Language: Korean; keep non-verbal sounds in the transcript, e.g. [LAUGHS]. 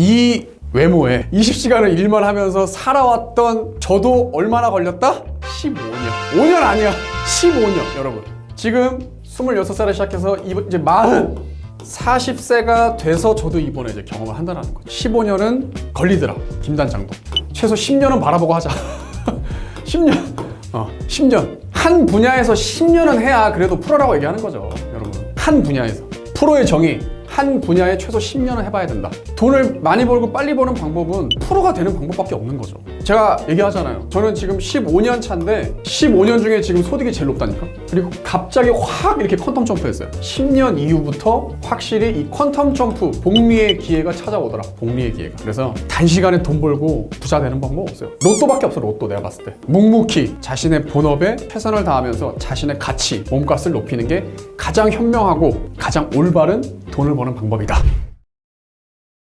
이 외모에 20시간을 일만 하면서 살아왔던 저도 얼마나 걸렸다? 15년. 5년 아니야. 15년, 여러분. 지금 26살에 시작해서 이제 40, 40세가 돼서 저도 이번에 이제 경험을 한다는 거죠. 15년은 걸리더라. 김 단장도. 최소 10년은 바라보고 하자. [LAUGHS] 10년. 어, 10년. 한 분야에서 10년은 해야 그래도 프로라고 얘기하는 거죠. 여러분. 한 분야에서. 프로의 정의. 한 분야에 최소 10년은 해봐야 된다. 돈을 많이 벌고 빨리 버는 방법은 프로가 되는 방법밖에 없는 거죠. 제가 얘기하잖아요. 저는 지금 15년 차인데 15년 중에 지금 소득이 제일 높다니까. 그리고 갑자기 확 이렇게 퀀텀 점프했어요. 10년 이후부터 확실히 이 퀀텀 점프 복리의 기회가 찾아오더라. 복리의 기회가. 그래서 단시간에 돈 벌고 부자 되는 방법 없어요. 로또밖에 없어. 로또 내가 봤을 때. 묵묵히 자신의 본업에 최선을 다하면서 자신의 가치, 몸값을 높이는 게 가장 현명하고 가장 올바른 돈을 버는 방법이다.